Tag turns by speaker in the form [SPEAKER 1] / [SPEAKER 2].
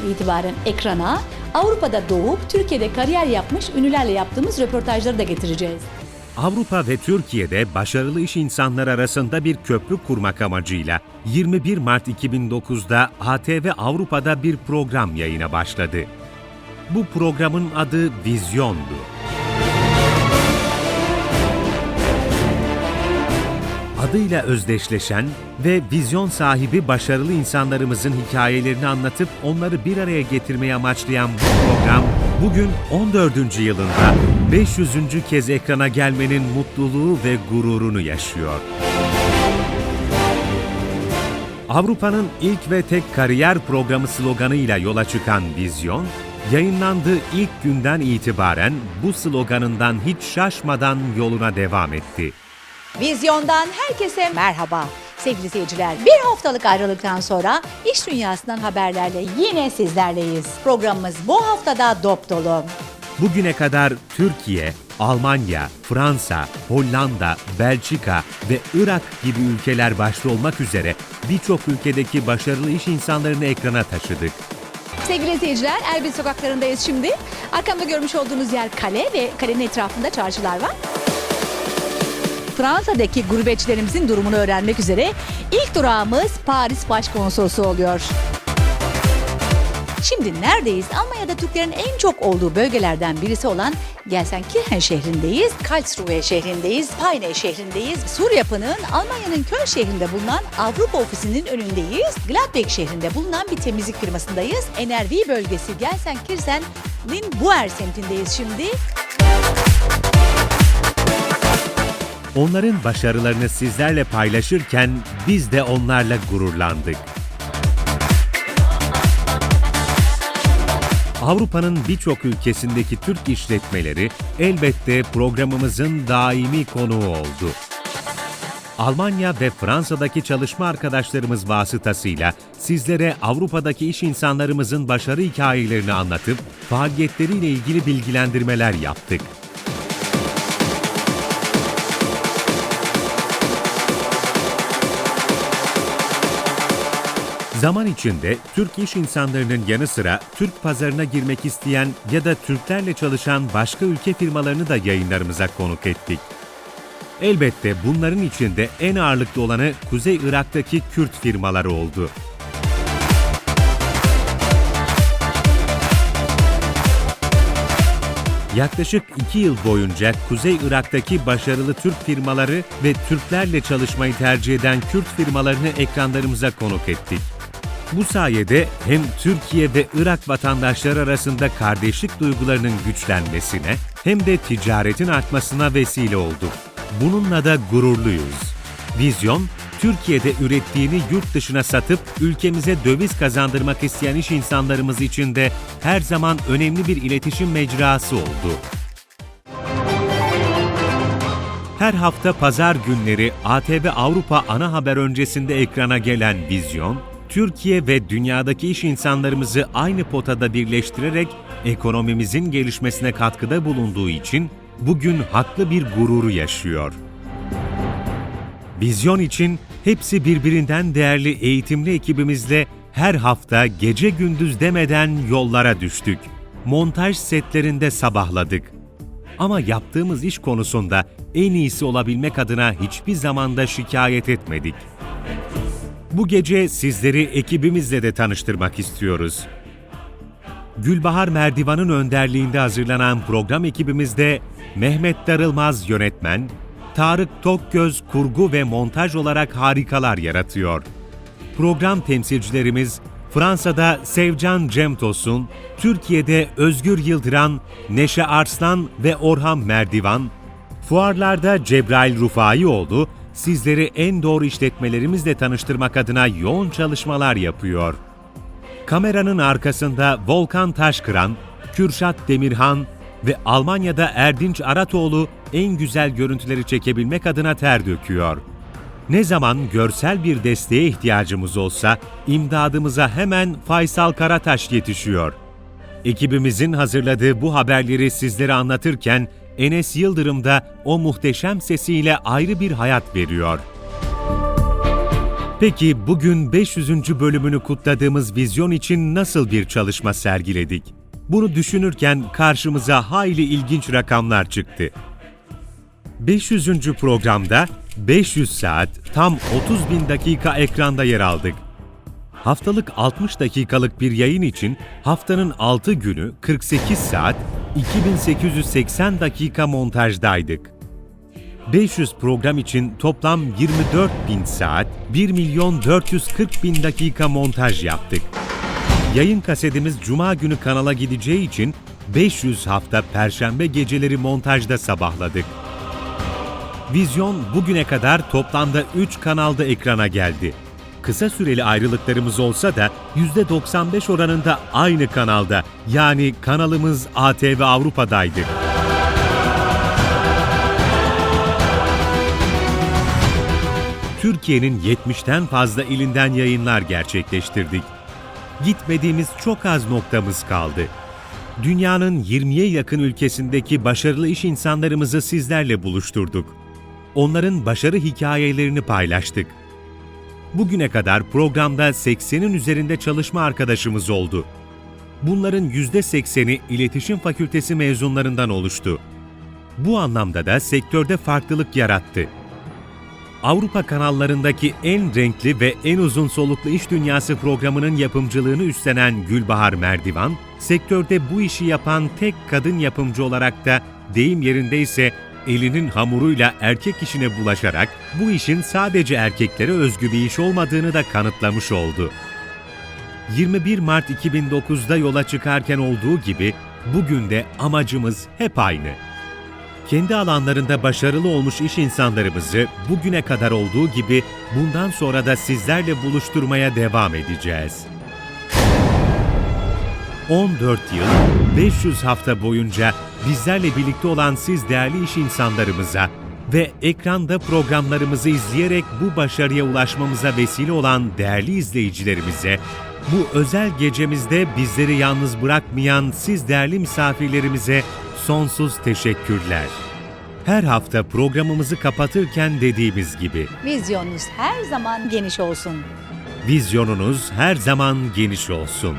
[SPEAKER 1] itibaren ekrana Avrupa'da doğup Türkiye'de kariyer yapmış ünlülerle yaptığımız röportajları da getireceğiz.
[SPEAKER 2] Avrupa ve Türkiye'de başarılı iş insanları arasında bir köprü kurmak amacıyla 21 Mart 2009'da ATV Avrupa'da bir program yayına başladı. Bu programın adı Vizyon'du. Adıyla özdeşleşen ve vizyon sahibi başarılı insanlarımızın hikayelerini anlatıp onları bir araya getirmeyi amaçlayan bu program bugün 14. yılında 500. kez ekrana gelmenin mutluluğu ve gururunu yaşıyor. Avrupa'nın ilk ve tek kariyer programı sloganıyla yola çıkan Vizyon, yayınlandığı ilk günden itibaren bu sloganından hiç şaşmadan yoluna devam etti.
[SPEAKER 1] Vizyondan herkese merhaba. Sevgili seyirciler, bir haftalık ayrılıktan sonra iş dünyasından haberlerle yine sizlerleyiz. Programımız bu haftada dop dolu.
[SPEAKER 2] Bugüne kadar Türkiye, Almanya, Fransa, Hollanda, Belçika ve Irak gibi ülkeler başta olmak üzere birçok ülkedeki başarılı iş insanlarını ekrana taşıdık.
[SPEAKER 1] Sevgili seyirciler, Erbil sokaklarındayız şimdi. Arkamda görmüş olduğunuz yer kale ve kalenin etrafında çarşılar var. Fransa'daki gurbetçilerimizin durumunu öğrenmek üzere ilk durağımız Paris Başkonsolosu oluyor. Şimdi neredeyiz? Almanya'da Türklerin en çok olduğu bölgelerden birisi olan Gelsenkirchen şehrindeyiz, Karlsruhe şehrindeyiz, Peine şehrindeyiz. Sur yapının Almanya'nın Köln şehrinde bulunan Avrupa ofisinin önündeyiz. Gladbeck şehrinde bulunan bir temizlik firmasındayız. NRV bölgesi Gelsenkirchen Linbuer semtindeyiz şimdi.
[SPEAKER 2] Onların başarılarını sizlerle paylaşırken biz de onlarla gururlandık. Avrupa'nın birçok ülkesindeki Türk işletmeleri elbette programımızın daimi konuğu oldu. Almanya ve Fransa'daki çalışma arkadaşlarımız vasıtasıyla sizlere Avrupa'daki iş insanlarımızın başarı hikayelerini anlatıp faaliyetleriyle ilgili bilgilendirmeler yaptık. Zaman içinde Türk iş insanlarının yanı sıra Türk pazarına girmek isteyen ya da Türklerle çalışan başka ülke firmalarını da yayınlarımıza konuk ettik. Elbette bunların içinde en ağırlıklı olanı Kuzey Irak'taki Kürt firmaları oldu. Yaklaşık iki yıl boyunca Kuzey Irak'taki başarılı Türk firmaları ve Türklerle çalışmayı tercih eden Kürt firmalarını ekranlarımıza konuk ettik. Bu sayede hem Türkiye ve Irak vatandaşları arasında kardeşlik duygularının güçlenmesine hem de ticaretin artmasına vesile olduk. Bununla da gururluyuz. Vizyon, Türkiye'de ürettiğini yurt dışına satıp ülkemize döviz kazandırmak isteyen iş insanlarımız için de her zaman önemli bir iletişim mecrası oldu. Her hafta pazar günleri ATV Avrupa ana haber öncesinde ekrana gelen Vizyon, Türkiye ve dünyadaki iş insanlarımızı aynı potada birleştirerek ekonomimizin gelişmesine katkıda bulunduğu için bugün haklı bir gururu yaşıyor. Vizyon için hepsi birbirinden değerli eğitimli ekibimizle her hafta gece gündüz demeden yollara düştük. Montaj setlerinde sabahladık. Ama yaptığımız iş konusunda en iyisi olabilmek adına hiçbir zamanda şikayet etmedik. Bu gece sizleri ekibimizle de tanıştırmak istiyoruz. Gülbahar Merdivan'ın önderliğinde hazırlanan program ekibimizde Mehmet Darılmaz yönetmen, Tarık Tokgöz kurgu ve montaj olarak harikalar yaratıyor. Program temsilcilerimiz Fransa'da Sevcan Cemtosun, Türkiye'de Özgür Yıldıran, Neşe Arslan ve Orhan Merdivan, fuarlarda Cebrail Rufaioğlu, sizleri en doğru işletmelerimizle tanıştırmak adına yoğun çalışmalar yapıyor. Kameranın arkasında Volkan Taşkıran, Kürşat Demirhan ve Almanya'da Erdinç Aratoğlu en güzel görüntüleri çekebilmek adına ter döküyor. Ne zaman görsel bir desteğe ihtiyacımız olsa imdadımıza hemen Faysal Karataş yetişiyor. Ekibimizin hazırladığı bu haberleri sizlere anlatırken Enes Yıldırım da o muhteşem sesiyle ayrı bir hayat veriyor. Peki bugün 500. bölümünü kutladığımız vizyon için nasıl bir çalışma sergiledik? Bunu düşünürken karşımıza hayli ilginç rakamlar çıktı. 500. programda 500 saat tam 30 bin dakika ekranda yer aldık. Haftalık 60 dakikalık bir yayın için haftanın 6 günü 48 saat 2880 dakika montajdaydık. 500 program için toplam 24 bin saat 1 milyon 440 bin dakika montaj yaptık. Yayın kasetimiz Cuma günü kanala gideceği için 500 hafta Perşembe geceleri montajda sabahladık. Vizyon bugüne kadar toplamda 3 kanalda ekrana geldi. Kısa süreli ayrılıklarımız olsa da %95 oranında aynı kanalda yani kanalımız ATV Avrupa'daydı. Türkiye'nin 70'ten fazla ilinden yayınlar gerçekleştirdik. Gitmediğimiz çok az noktamız kaldı. Dünyanın 20'ye yakın ülkesindeki başarılı iş insanlarımızı sizlerle buluşturduk. Onların başarı hikayelerini paylaştık. Bugüne kadar programda 80'in üzerinde çalışma arkadaşımız oldu. Bunların %80'i iletişim fakültesi mezunlarından oluştu. Bu anlamda da sektörde farklılık yarattı. Avrupa kanallarındaki en renkli ve en uzun soluklu iş dünyası programının yapımcılığını üstlenen Gülbahar Merdivan, sektörde bu işi yapan tek kadın yapımcı olarak da deyim yerindeyse elinin hamuruyla erkek işine bulaşarak bu işin sadece erkeklere özgü bir iş olmadığını da kanıtlamış oldu. 21 Mart 2009'da yola çıkarken olduğu gibi bugün de amacımız hep aynı kendi alanlarında başarılı olmuş iş insanlarımızı bugüne kadar olduğu gibi bundan sonra da sizlerle buluşturmaya devam edeceğiz. 14 yıl, 500 hafta boyunca bizlerle birlikte olan siz değerli iş insanlarımıza ve ekranda programlarımızı izleyerek bu başarıya ulaşmamıza vesile olan değerli izleyicilerimize, bu özel gecemizde bizleri yalnız bırakmayan siz değerli misafirlerimize sonsuz teşekkürler. Her hafta programımızı kapatırken dediğimiz gibi
[SPEAKER 1] Vizyonunuz her zaman geniş olsun.
[SPEAKER 2] vizyonunuz her zaman geniş olsun.